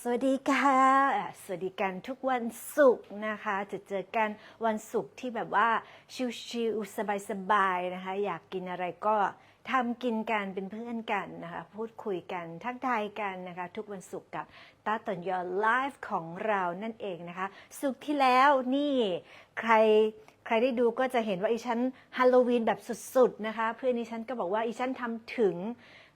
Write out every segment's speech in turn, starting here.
สวัสดีค่ะ สวัสดีกันทุกวันศุกร์นะคะ จะเจอกันวันศุกร์ที่แบบว่าชิลๆสบายๆนะคะ อยากกินอะไรก็ทำกินกันเป็นเพื่อนกันนะคะ พูดคุยกันทักทายกันนะคะ ทุกวันศุกร์กับตาตอนยอไลฟ์ของเรานั่นเองนะคะศุกร์ที่แล้วนี่ใครใครได้ดูก็จะเห็นว่าอีฉันฮาโลวีนแบบสุดๆนะคะ เพื่อนอีฉันก็บอกว่าอีฉันทำถึง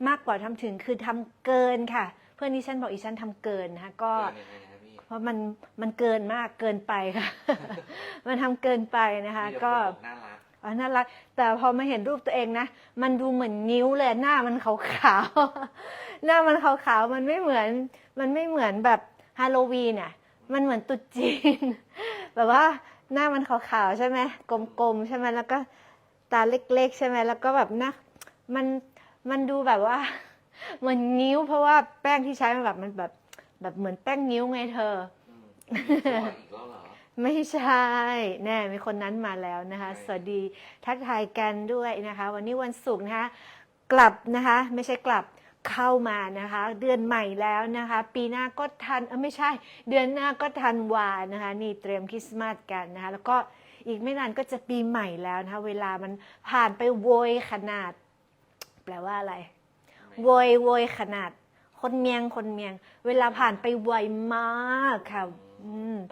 มากกว่าทำถึงคือทำเกินค่ะ เพื่อนอีฉันบอกอีฉันทำเกินนะคะก็เกินยังไงนะครับพี่เพราะมันมันเกินมากเกินไปค่ะ มันทำเกินไปนะคะมีแต่ก็คนบอกน่ารักอ๋อน่ารัก แต่พอมาเห็นรูปตัวเองนะ มันดูเหมือนนิ้วเลยหน้ามันขาวๆ หน้ามันขาวๆ มันไม่เหมือน มันไม่เหมือนแบบฮาโลวีนอะ มันเหมือนตุ๊ดจีน แบบว่าหน้ามันขาวๆ ใช่ไหมกลมๆ ใช่ไหมแล้วก็ตาเล็กๆ ใช่ไหมแล้วก็แบบหน้ามัน มันดูแบบว่าเห มือนนิ้วเพราะว่าแป้งที่ใช้มันแบบมันแบบแบบเหมือนแป้งนิ้วไงเธอ อืมจะบอกอีกแล้วเหรอ ไม่ใช่แน่มีคนนั้นมาแล้วนะคะ ใช่ สวัสดีทักทายกันด้วยนะคะ วันนี้วันศุกร์นะคะ กลับนะคะ ไม่ใช่กลับเข้ามานะคะ เดือนใหม่แล้วนะคะ ปีหน้าก็ทันเออไม่ใช่ เดือนหน้าก็ทันวานะคะ นี่เตรียมคริสต์มาสกันนะคะ แล้วก็อีกไม่นานก็จะปีใหม่แล้วนะคะ เวลามันผ่านไปโวยขนาด แปลว่าอะไร โวยโวยขนาด คนเมียงคนเมียง เวลาผ่านไปไวมากค่ะ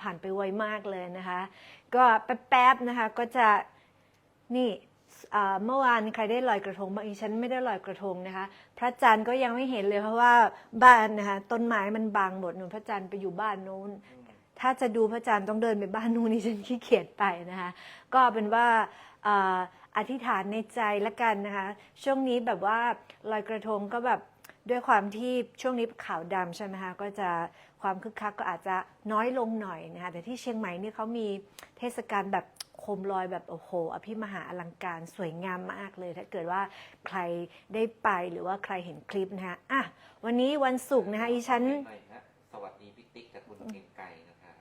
ผ่านไปไวมากเลยนะคะ ก็แป๊บๆนะคะ ก็จะนี่เมื่อวานใครได้ลอยกระทงบางอีฉันไม่ได้ลอยกระทงนะคะ พระจันทร์ก็ยังไม่เห็นเลยเพราะว่าบ้านนะคะต้นไม้มันบังหมดหนูพระจันทร์ไปอยู่บ้านนู้น ถ้าจะดูพระจันทร์ต้องเดินไปบ้านนู้นนี่ฉันขี้เกียจไปนะคะ ก็เป็นว่า อ่าอธิษฐานในใจละกันนะคะ ช่วงนี้แบบว่าลอยกระทงก็แบบด้วยความที่ช่วงนี้ขาวดำใช่ไหมคะก็จะความคึกคักก็อาจจะน้อยลงหน่อยนะคะแต่ที่เชียงใหม่นี่เขามีเทศกาลแบบโคมลอยแบบโอ้โห อภิมหาอลังการสวยงามมากเลย ถ้าเกิดว่าใครได้ไปหรือว่าใครเห็นคลิปนะคะอะวันนี้วันศุกร์นะคะอีฉันหอยนะสวัสดีพี่ติ๊กจากคุณเกรียงไกรนะครับ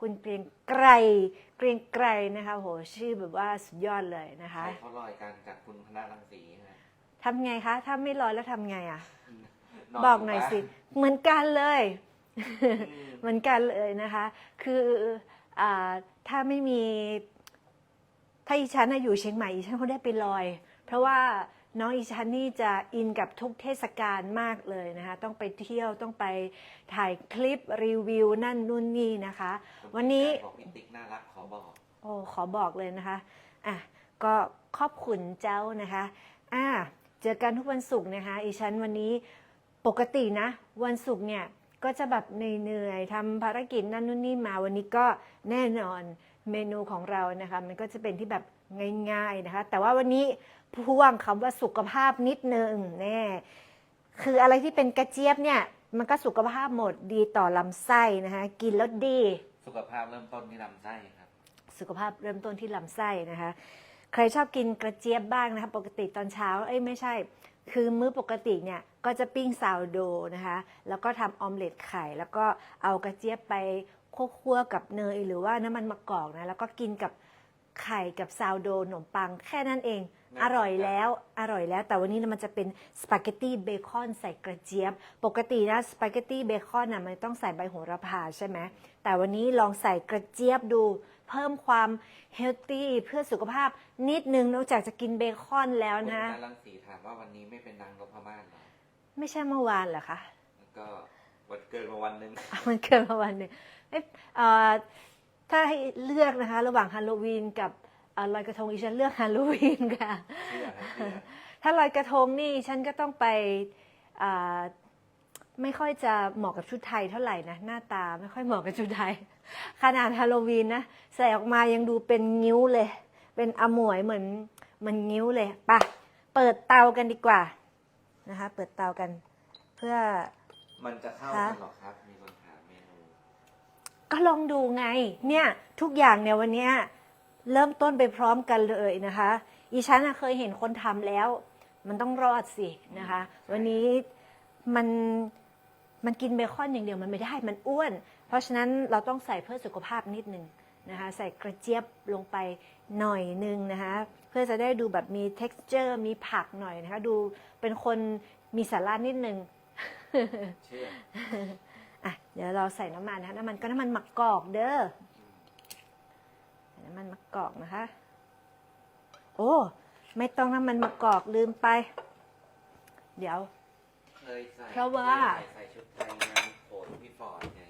คุณเกรียงไกร เกรียงไกรนะคะโหชื่อแบบว่าสุดยอดเลยนะคะ ใช่เขาลอยกันจากคุณคณะรังสีนะทำไงคะ ถ้าไม่ลอยแล้วทำไงอะนนบอกหน่อยสิ เหมือนกันเลยอืมเหมือนกันเลยนะคะ คืออาถ้าไม่มี ถ้าอีฉันน่ะอยู่เชียงใหม่อีฉันคงได้ไปลอย เพราะว่า น้องอีฉันนี่จะอินกับทุกเทศกาลมากเลยนะคะ ต้องไปเที่ยวต้องไปถ่ายคลิปรีวิวนั่นนู่นนี่นะคะ วันนี้บอกพี่ติ๊กน่ารักขอบอกโอ้ขอบอกเลยนะคะอะก็ขอบคุณเจ้านะคะอะเจอกันทุกวันศุกร์นะคะอีฉันวันนี้ปกตินะ วันศุกร์เนี่ยก็จะแบบเหนื่อยๆทำภารกิจนั่นนู่นนี่มาวันนี้ก็แน่นอนเมนูของเรานะคะ มันก็จะเป็นที่แบบง่ายๆนะคะ แต่ว่าวันนี้ พ่วงคำว่าสุขภาพนิดนึงแน่คืออะไรที่เป็นกระเจี๊ยบเนี่ย มันก็สุขภาพหมดดีต่อลำไส้นะคะกินแล้วดี สุขภาพเริ่มต้นที่ลำไส้ครับ สุขภาพเริ่มต้นที่ลำไส้นะคะ ใครชอบกินกระเจี๊ยบบ้างนะคะ ปกติตอนเช้า เอ้ยไม่ใช่ คือมื้อปกติเนี่ยก็จะปิ้งซาวโดนะคะ แล้วก็ทำออมเล็ตไข่ แล้วก็เอากระเจี๊ยบไปคั่วๆกับเนยหรือว่าน้ำมันมะกอกนะ แล้วก็กินกับไข่กับซาวโดขนมปังแค่นั้นเองน่า อร่อยสนใจแล้วอร่อยแล้ว แต่วันนี้มันจะเป็นสปาเกตตี้เบคอนใส่กระเจี๊ยบ ปกตินะสปาเกตตี้เบคอนน่ะมันต้องใส่ใบโหระพาใช่ไหมแต่วันนี้ลองใส่กระเจี๊ยบดู เพิ่มความเฮลตี้เพื่อสุขภาพนิดนึงนอกจากจะกินเบคอนแล้วคุณคนะณะรังสีถามว่าวันนี้ไม่เป็นนางนพมาศเหรอไม่ใช่เมื่อวานเหรอคะแล้วก็วันเกิดมาวันหนึ่งอะมันเกินมาวันหนึ่งเอ๊ะเอ่อถ้าให้เลือกนะคะ ระหว่างฮาโลวีนกับ เอ่อลอยกระทงอีฉันเลือกฮาโลวีนค่ะเชื่อครับเชื่อถ้าลอยกระทงนี่ฉันก็ต้องไปอ่าไม่ค่อยจะเหมาะกับชุดไทยเท่าไหร่นะหน้าตาไม่ค่อยเหมาะกับชุดไทย ขนาดฮาโลวีนนะใส่ออกมายังดูเป็นงิ้วเลย เป็นอมวยเหมือนเหมันงิ้วเลยไปะเปิดเตากันดีกว่านะคะ เปิดเตากัน เพื่อมันจะเข้าคะกันเหรอครับมีคนถามเมนูก็ลองดูไง เนี่ยทุกอย่างเนี่ยวันเนี้ย เริ่มต้นไปพร้อมกันเลยนะคะอีฉันน่ะเคยเห็นคนทำแล้ว มันต้องรอดสินะคะ วันนี้มันมันกินเบคอนอย่างเดียวมันไม่ได้มันอ้วน เพราะฉะนั้นเราต้องใส่เพื่อสุขภาพนิดนึงนะคะใส่กระเจี๊ยบลงไปหน่อยนึงนะคะ เพื่อจะได้ดูแบบมี texture มีผักหน่อยนะคะ ดูเป็นคนมีสาระนิดนึงเชื่ออะเดี๋ยวดี๋ยวเราใส่น้ำมันนะคะน้ำมันก็น้ำมันมะกอกเด้อใส่น้ำมันมะกอกนะคะ โอ้ ไม่ต้องน้ำมันมะกอกลืมไป เดี๋ยว เคยใส่เพราะว่า เคยใส่ชุดไทยงานโขนพี่ฟอร์ดไง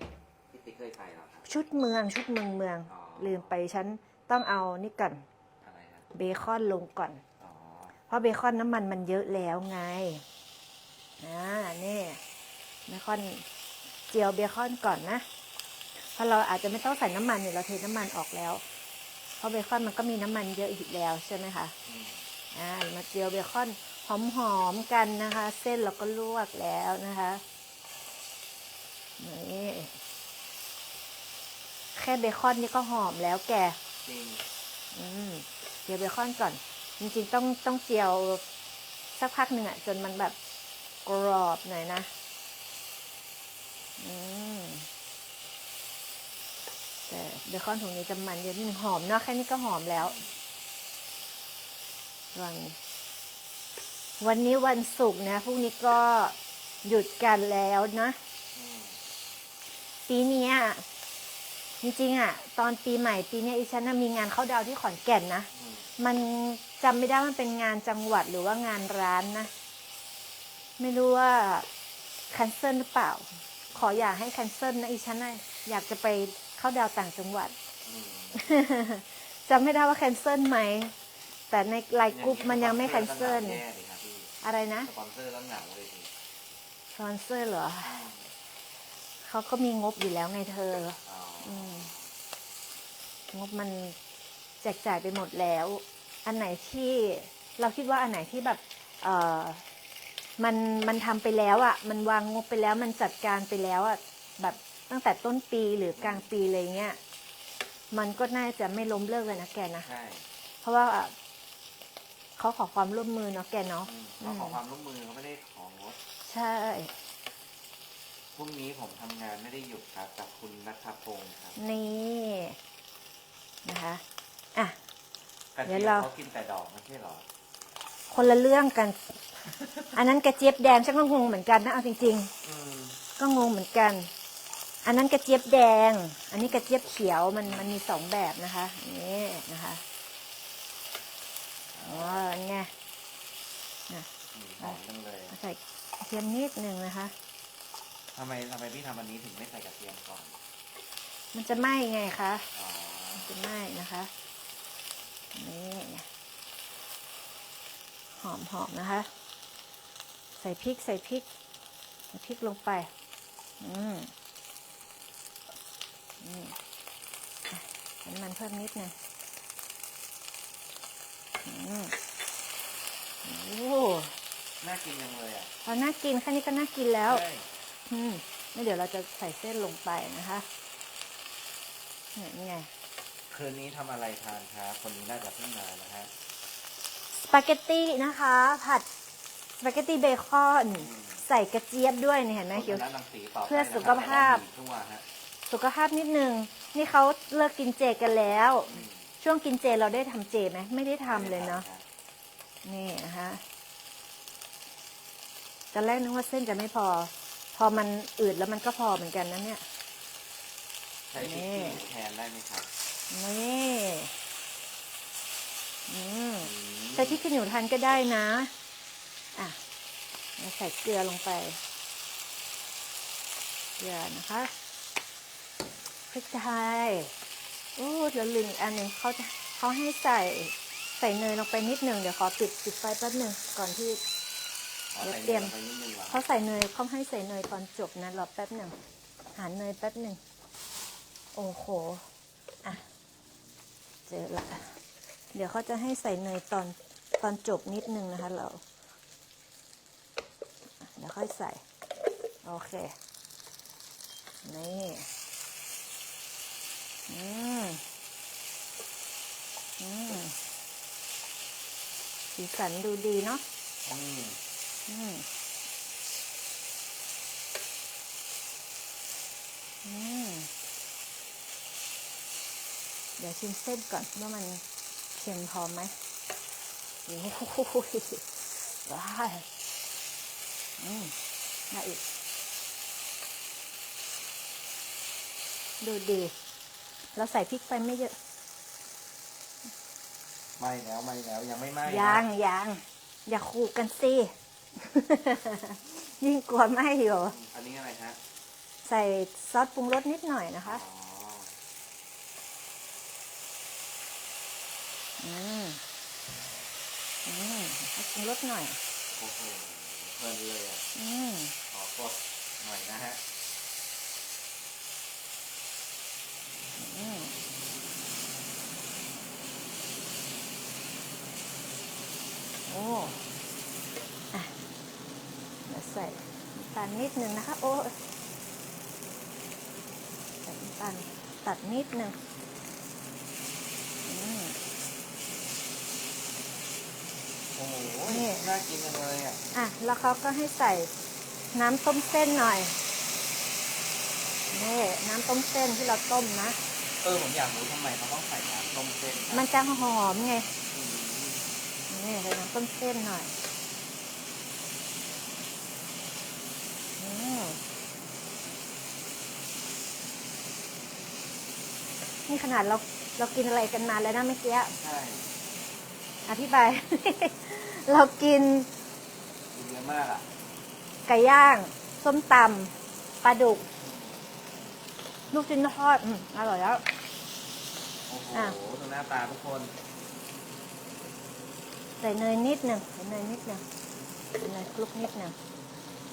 พี่ติ๊กเคยใส่เหรอครับ ชุดเมืองชุดเมืองเมือง อ๋อ ลืมไปฉันต้องเอานี่ก่อนอะไรฮะเบคอนลงก่อน อ๋อเพราะเบคอนน้ำมันมันเยอะแล้วไง อ่า นี่เบคอนเจียวเบคอนก่อนนะเพราะเราอาจจะไม่ต้องใส่น้ำมันเนี่ยเราเทน้ำมันออกแล้วเพ ราะเบคอนมันก็มีน้ำมันเยอะอยู่แล้วใช่ไหมคะอืมอ่ามาเจียวเบคอนหอมๆกันนะคะ เส้นเราก็ลวกแล้วนะคะนี่แค่เบคอนนี่ก็หอมแล้วแกจริงอืมเจียวเบคอนก่อน จริงๆต้องต้องเจียวสักพักหนึ่งอะจนมันแบบกรอบหน่อยนะ อืมแต่ เบคอนถุงนี้จะมันเยอะนิดนึงหอมเนาะแค่นี้ก็หอมแล้ววันวันนี้วันศุกร์นะพรุ่งนี้ก็หยุดกันแล้วนะปีนี้จริงๆอะ ตอนปีใหม่ปีนี้อีฉันมีงานเข้าดาวที่ขอนแก่นนะ มันจำไม่ได้มันเป็นงานจังหวัดหรือว่างานร้านนะ ไม่รู้ว่าคันเซิลหรือเปล่า ขออย่าให้คันเซิลนะอีฉันอยากจะไป เข้าดาวต่างจังหวัดอืมจำไม่ได้ว่าแคนเซิลไหม แต่ในไลน์กรุ๊ปมันยังไม่แคนเซิลแย่เลยครับพี่อะไรนะสปอนเซอร์แล้วเหงาเลยทีสปอนเซอร์เหรออืมเขาก็มีงบอยู่แล้วไงเธออ๋อออืมงบมันแจกจ่ายไปหมดแล้ว อันไหนที่เราคิดว่าอันไหนที่แบบเออมันมันทำไปแล้วอะ่ะ มันวางงบไปแล้วมันจัดการไปแล้วอะ่ะแบบ ตั้งแต่ต้นปีหรือกลางปีอะไรเงี้ยมันก็น่าจะไม่ล้มเลิกเลยนะแกนะ ใช่เพราะว่าเขาขอความร่วมมือเนาะแกเนาะ อืมเขาขอความร่วมมือเขาไม่ได้ของงดใช่ พรุ่งนี้ผมทำงานไม่ได้หยุดครับกับคุณนัทพงศ์ครับนี่นะคะ อะ กระเดี๋เทียยวมเรา เขากินแต่ดอกไม่ใช่เหรอคนละเรื่องกัน อันนั้นกระเจี๊ยบแดงฉันก็งงเหมือนกันนะเอาจริง อืม ๆ ก็งงเหมือนกัน อันนั้นกระเจี๊ยบแดง อันนี้กระเจี๊ยบเขียวมันมันมีสองแบบนะคะนี่นะคะอ๋อไงอืมหอมจังเลยใส่กระเทียมนิดหนึ่งนะคะทำไมทำไมพี่ทำอันนี้ถึงไม่ใส่กระเทียมก่อน มันจะไหม้ไงคะอ๋อมันจะไหม้นะคะนี่หอมหอมนะคะ ใส่พริกใส่พริกใส่พริกลงไป อืม อืมอะใส่น้ำมันเพิ่มนิดหนึงอืมโอ้น่ากินจังเลยอะพอน่ากินแค่นี้ก็น่ากินแล้วใช่อืมแล้วเดี๋ยวเราจะใส่เส้นลงไปนะคะนี่ไงคืนนี้ทำอะไรทานครับคนนี้น่าจะเพิ่งมานะฮะสปาเกตตี้นะคะ ผัดสปาเกตตี้เบคอนอืมใส่กระเจี๊ยบด้วยเนี่ยเห็นไหมโฆเขียวษณารังสีต่อไปเพื่อสุขภาพนะครับแต่ว่ามีทั่วฮะ สุขภาพนิดนึง นี่เขาเลิกกินเจกันแล้วอืมช่วงกินเจเราได้ทำเจไหมไม่ได้ทำเลยเนาะไม่ได้ทนี่นะคะตอนแรกนึกว่าเส้นจะไม่พอ พอมันอืดแล้วมันก็พอเหมือนกันนะเนี่ยำใช้พริกขี้หนูแทนได้ไหมครับนี่อืมอืมใส่ที่ขนิวทันก็ได้นะอะเราใส่เกลือลงไปเกลือนะคะ พริกไทยโอ้เดี๋ยวลืมอีกอันหนึ่งเขาจะเขาให้ใส่ใส่เนยลงไปนิดหนึ่งเดี๋ยวขอปิดปิดไฟแป๊บหนึ่งก่อนที่อ๋อเดี๋ยวใส่เตรียมลงไปนิดนึงเหรอเขาใส่เนยเขาให้ใส่เนยตอนจบนะรอแป๊บหนึ่งหาเนยแป๊บหนึ่งโอ้โหอะเจอละเดี๋ยวเขาจะให้ใส่เนยตอนตอนจบนิดนึงนะคะเราอะเดี๋ยวค่อยใส่ โอเค นี่ อืมอืมสีสันดูดีเนาะอืมอืมอืมเดี๋ยวชิมเส้นก่อนว่ามันเค็มพอไหมโอ้โหว้าอืมมาอีก ดูดี เราใส่พริกไปไม่เยอะ ไม่แล้วไม่แล้วยังไม่ไหม้นะยังยังอย่าขู่กันสิ ยิ่งกลัวไหมอยู่ อันนี้อะไรฮะใส่ซอสปรุงรสนิดหน่อยนะคะ อ๋ออืมอืมซอสปรุงรสหน่อย โอ้โหเพลินเลยอะอืมขอกดหน่อยนะฮะ อืมโอ้อะเดี๋ยวใส่น้ำตาลนิดนึงนะคะ โอ้ใส่น้ำตาลตัดนิดนึงอืมโอ้โหนี่น่ากินจังเลยอะ อะ แล้วเขาก็ให้ใส่น้ำต้มเส้นหน่อย นี่น้ำต้มเส้นที่เราต้มนะ เออ ผมอยากรู้ทำไมเขาต้องใส่น้ำต้มเส้น มันจะหอมไงอืมนี่ใส่น้ำต้มเส้นหน่อยอืม นี่ขนาดเราเรากินอะไรกันมาแล้วนะเมื่อกี้ใช่อธิบาย เรากินกินเยอะมากอะไก่ย่าง ส้มตำปลาดุก ลูกชิ้นทอดอืมอร่อยแล้ว โอ้โหอะ ดูหน้าตาทุกคนใส่เนยนิดหนึ่งใส่เนยนิดหนึ่งใส่เนยคลุกนิดหนึ่ง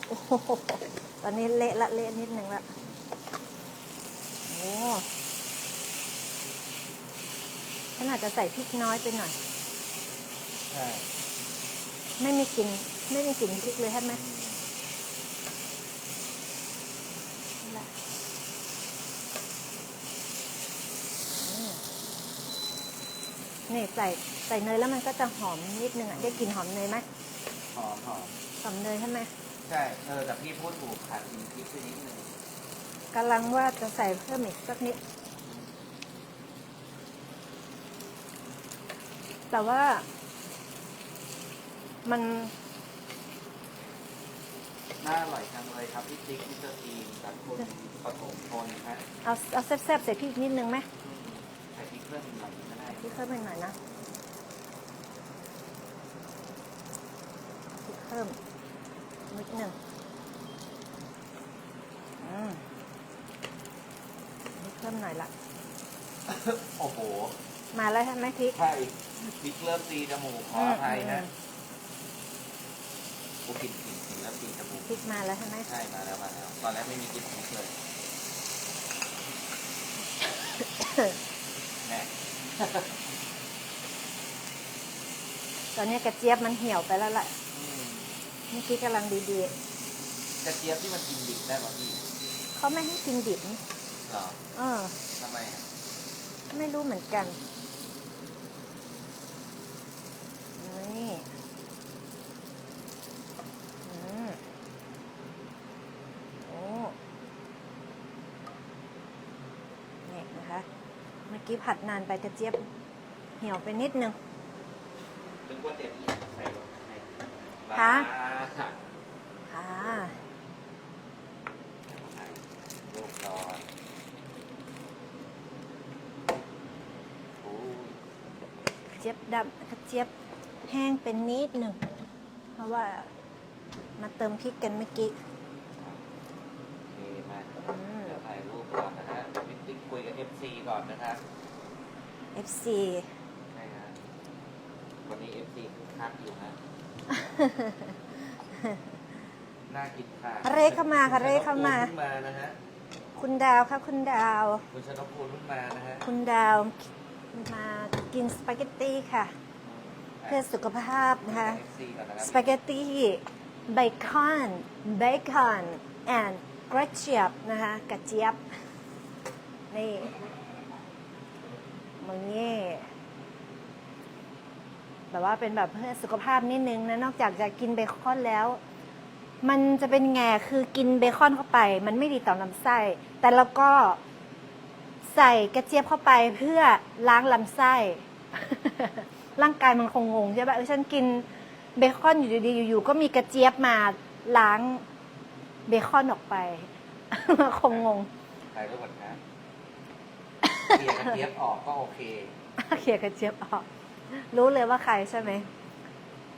โอ้โหตอนนี้เละละเละนิดหนึ่งละโอ้ ขนาดจะใส่พริกน้อยไปหน่อย ใช่ไม่มีกลิ่นไม่มีกลิ่นพริกเลยใช่ไหมนั่นแหละอืมนี่ใส่ใส่เนยแล้วมันก็จะหอมนิดนึงอะได้กลิ่นหอมเนยไหมหอมหอมหอมเนยใช่ไหมใช่เออแต่พี่พูดถูกขาดกินพริกไปนิดนึงกำลังว่าจะใส่เพิ่มอีกสักนิด แต่ว่ามันน่าอร่อยจังเลยครับพี่ติ๊กพี่เตอร์ทีมกับคุณปฐมพลฮะเอาเอาแซ่บๆใส่พริกนิดนึงไหมอืมใส่พริกเพิ่มอีกหน่อยก็ได้พริกเพิ่มอีกหน่อยนะพริกเพิ่มนิดนึงอืมพริกเพิ่มหน่อยละโอ้โห มาแล้วใช่ไหมพริกใช่ พริกเริ่มตีจมูกขออภัยนะอืมกูกลินกลินกลินแล้วตีจมูกพริกมาแล้วใช่ไหมใช่มาแล้วมาแล้ว ตอนแรกไม่มีกลินพริกเลยแหม่ตอนนี้กระเจี๊ยบมันเหี่ยวไปแล้วล่ะอืมเมื่อกี้กำลังดีกระเจี๊ยบที่มันกินดิบได้ป่ะพี่ๆเขาไม่ให้กินดิบนี่เหรอเออทำไมอะไม่รู้เหมือนกัน นี่อืมโอ้นี่นะคะ เมื่อกี้ผัดนานไปกระเจี๊ยบเหี่ยวไปนิดนึงเป็นว่าเด็ดใส่ลงไปคะค่ะค่ะลูกร้อนโอ้ยกระเจี๊ยบดำกระเจี๊ยบ แห้งเป็นนิดหนึ่ง เพราะว่ามาเติมพริกกันเมื่อกี้ โอเคมาอืม เดี๋ยวถ่ายรูปก่อนนะฮะพี่ติ๊กคุยกับ FC ก่อนนะครับ FC ใช่ฮะวันนี้ FC คึกคักอยู่ฮะ น่ากินค่ะเรเข้ามาค่ะเรเข้ามา คุณชนกพูดขึ้นมานะฮะคุณดาวค่ะคุณดาว คุณชนกพูดขึ้นมานะฮะคุณดาวมากินสปาเกตตี้ค่ะ เพื่อสุขภาพนะคะ สปาเกตตี้เบคอนเบคอน and กระเจี๊ยบนะคะกระเจี๊ยบ นี่มึงนี่แบบว่าเป็นแบบเพื่อสุขภาพนิดนึงนะ นอกจากจะกินเบคอนแล้ว มันจะเป็นไงคือกินเบคอนเข้าไป มันไม่ดีต่อลำไส้ แต่เราก็ใส่กระเจี๊ยบเข้าไปเพื่อล้างลำไส้ ร่างกายมันคงงงใช่ปะเออฉันกินเบคอนอยู่ดีๆอยู่ๆก็มีกระเจี๊ยบมาล้างเบคอนออกไป คงงงถ่ายรูปก่อนครับเกลี่ยกระเทียบออกก็โอเคเขี่ยกระเจี๊ยบออก รู้เลยว่าใครใช่ไหม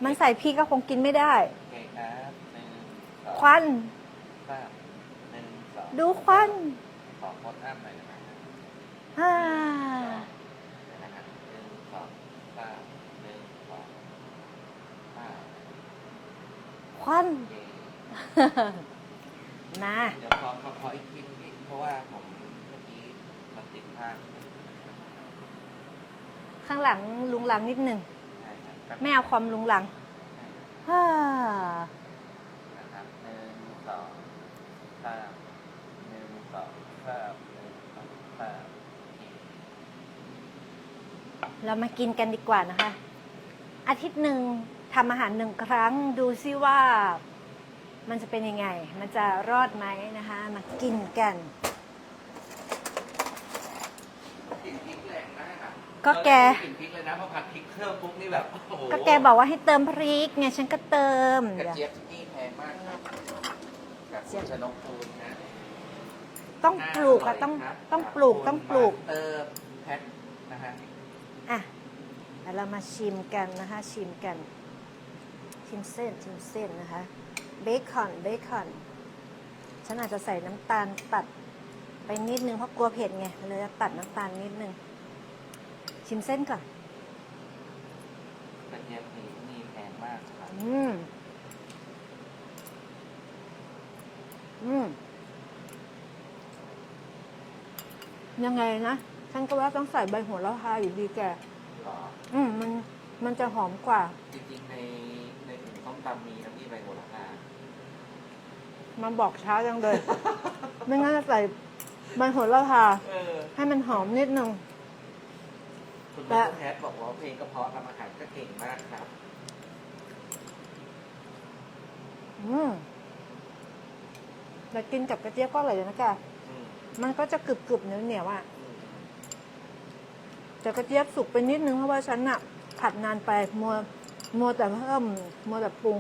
มันใส่พี่ก็คงกินไม่ได้โอเคครับหนึ่งสองควันสามหนึ่งสองดูควันขอโคตรอ้ามหน่อยนะครับอ่า เดี๋ยวนะครับหนึ่งสองสามหนึ่งสองห้า ควัน นะเดี๋ยวขอขอขออีกทีนึงพี่เพราะว่าผมเมื่อกี้มันติดภาพข้างหลังลุงหลังนิดหนึ่งใช่ครับแป๊บไม่เอาความลุงหลังฮ่านะครับหนึ่งสองสามหนึ่งสองสามหนึ่งสองสามเรามากินกันดีกว่านะคะ อาทิตย์หนึ่ง ทำอาหารหนึ่งครั้งดูซิว่ามันจะเป็นยังไง มันจะรอดไหมนะคะ มากินกัน กลิ่นพริกแรงมากอะก็แกกลิ่นพริกเลยนะพอผัดพริกเครื่องปุ๊บนี่แบบโอ้โหก็แกบอกว่าให้เติมพริกไงฉันก็เติมกระเจี๊ยบที่นี่แพงมากครับกับเจี๊ยบชนกปูนนะต้องปลูกอะต้องต้องปลูกต้องปลูก เติมแพ็คนะฮะ อะเดี๋ยวเรามาชิมกันนะคะ ชิมกัน ชิมเส้นชิมเส้นนะคะ เบคอนเบคอนฉันอาจจะใส่น้ำตาลตัดไปนิดนึงเพราะกลัวเผ็ดไงเลยจะตัดน้ำตาลนิดนึงชิมเส้นก่อนกระเจี๊ยบนี่นี่แพงมากครับอืมอืมยังไงนะฉันก็ว่าต้องใส่ใบโหัวละพาอยู่ดีแก หรออืมมันมันจะหอมกว่า จริงๆในในถุงส้ม ตำมีน้ำที่ใบโหระพามันบอกช้าจังเลย ไม่งั้นจะใส่ใบโหระพาเออให้มันหอมนิดนึง คุณแต่แม่แพทย์บอกว่าเพลงกระเพาะทำอาหารก็เก่งมากครับ อืมแต่กินกับกระเจี๊ยบก็อร่อยอยู่นะแกอืมมันก็จะกรึบกรึบๆเหนียวเหนียวๆอะอืมแต่กระเจี๊ยบสุกไปนิดนึงเพราะว่าฉันอะผัดนานไปมัว มัวแต่เพิ่มมัวแต่ปรุง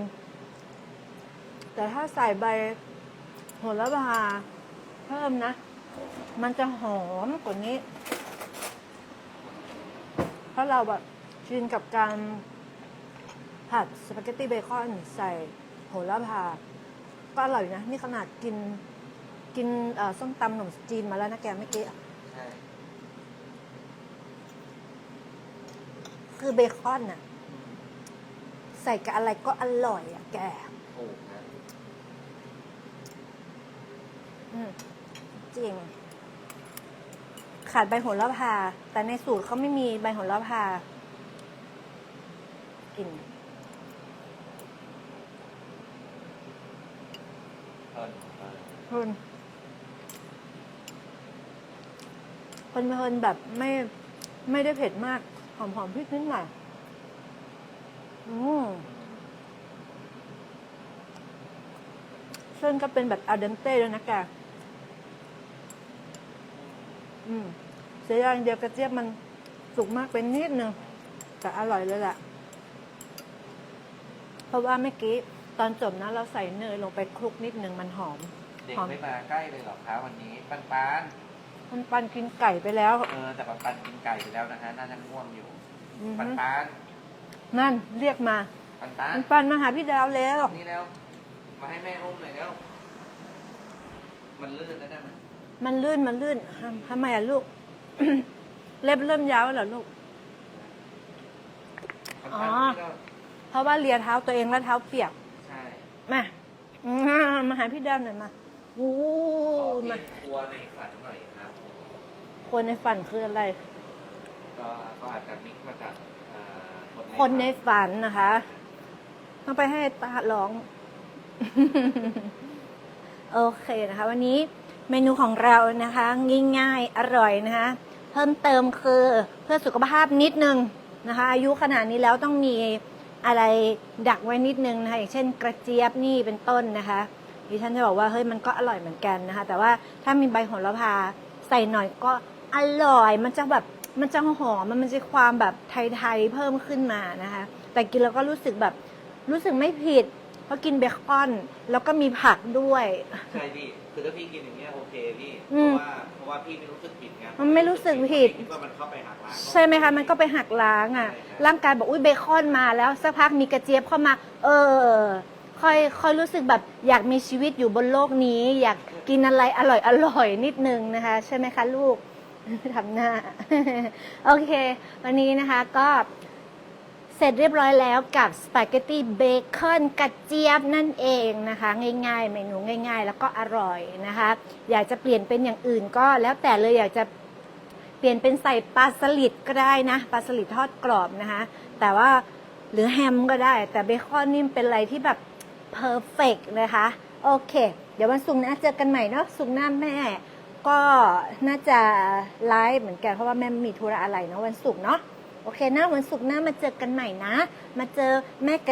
แต่ถ้าใส่ใบโหระพาเพิ่มนะ มันจะหอมกว่านี้ เพราะเราแบบชินกับการผัดสปาเกตตี้เบคอนใส่โหระพา ก็อร่อยนะ นี่ขนาดกินกินเอ่อส้มตำขนมจีนมาแล้วนะแกเมื่อกี้ใช่คือเบคอนน่ะอืม ใส่กับอะไรก็อร่อยอะแกถูกนะอืมจริง ขาดใบโหระพา แต่ในสูตรเขาไม่มีใบโหระพา กินเอิญเอิญเพลินเพลินเพลินแบบไม่ไม่ได้เผ็ดมาก หอมหอมพริกนิดหน่อย อืมเส้นก็เป็นแบบอัลเดนเต้ด้วยนะแกอืมเสียอย่างเดียวกระเจี๊ยบมันสุกมากเป็นนิดนึงแต่อร่อยเลยแหละเพราะว่าเมื่อกี้ตอนจบนะเราใส่เนยลงไปคลุกนิดนึงมันหอม เด็กหอม ไม่มาใกล้เลยเหรอคะวันนี้ปันปันมันปันกินไก่ไปแล้ว เออแต่ปันปันกินไก่ไปแล้วนะฮะน่าจะง่วงอยู่ อือปันฮึ ปัน นั่นเรียกมาปันปันมันปันมาหาพี่ดาวแล้วนี่แล้ว มาให้แม่อุ้มหน่อยแล้ว มันลื่นแล้วนะมันมันลื่นมันลื่นทำทำไมอะลูก เล็บเริ่มยาวแล้วเหรอลูกปันอ๋ปัอนนี่ก็เพราะว่าเลียเท้าตัวเองแล้วเท้าเปียก ใช่ มาอืมมาหาพี่ดาวหน่อยมาโอ้ขอเพลมางครัวในฝันหน่อยครับคนในฝันคืออะไร ก็ก็อาจจะมิกซ์มาจากเอ่อ คนในฝันนะคะต้องไปให้ตาร้อง โอเคนะคะ วันนี้เมนูของเรานะคะ ง่ายๆ อร่อยนะคะ เพิ่มเติมคือเพื่อสุขภาพนิดนึงนะคะ อายุขนาดนี้แล้วต้องมีอะไรดักไว้นิดนึงนะคะอย่างเช่นกระเจี๊ยบนี่เป็นต้นนะคะดิฉันจะบอกว่าเฮ้ยมันก็อร่อยเหมือนกันนะคะ แต่ว่าถ้ามีใบโหระพาใส่หน่อยก็อร่อยมันจะแบบ มันจะหอมมันมันจะความแบบไทยๆเพิ่มขึ้นมานะคะ แต่กินแล้วก็รู้สึกแบบรู้สึกไม่ผิด เพราะกินเบคอน แล้วก็มีผักด้วย ใช่พี่ คือถ้าพี่กินอย่างเงี้ยโอเคพี่ เพอืมราะว่าเพราะว่าพี่ไม่รู้สึกผิดไงมันไม่รู้สึกผิด คิดว่ามันเข้าไปหักล้างใช่ไหมคะ มันก็ไปหักล้างอะใช่ครับร่างกายบอกอุ้ยเบคอนมาแล้วสักพักมีกระเจี๊ยบเข้ามา เออ ค่อยค่อยรู้สึกแบบอยากมีชีวิตอยู่บนโลกนี้ อยากกินอะไรอร่อยอร่อยนิดนึงนะคะ ใช่ไหมคะลูก ทำหน้า โอเค วันนี้นะคะก็เสร็จเรียบร้อยแล้วกับสปาเกตตี้เบคอนกระเจี๊ยบนั่นเองนะคะ ง่ายๆ เมนูง่าย ๆ แล้วก็อร่อยนะคะ อยากจะเปลี่ยนเป็นอย่างอื่นก็แล้วแต่เลยอยากจะเปลี่ยนเป็นใส่ปลาสลิดก็ได้นะปลาสลิดทอดกรอบนะคะ แต่ว่าหรือแฮมก็ได้ แต่เบคอนนี่เป็นอะไรที่แบบเพอร์เฟกนะคะ โอเค เดี๋ยววันศุกร์น้เจอกันใหม่เนาะศุกร์หน้าแม่ ก็น่าจะไลฟ์เหมือนกันเพราะว่าแม่มีธุระอะไรเนาะวันศุกร์เนาะโอเคนะวันศุกร์หน้ามาเจอกันใหม่นะ มาเจอแม่กัน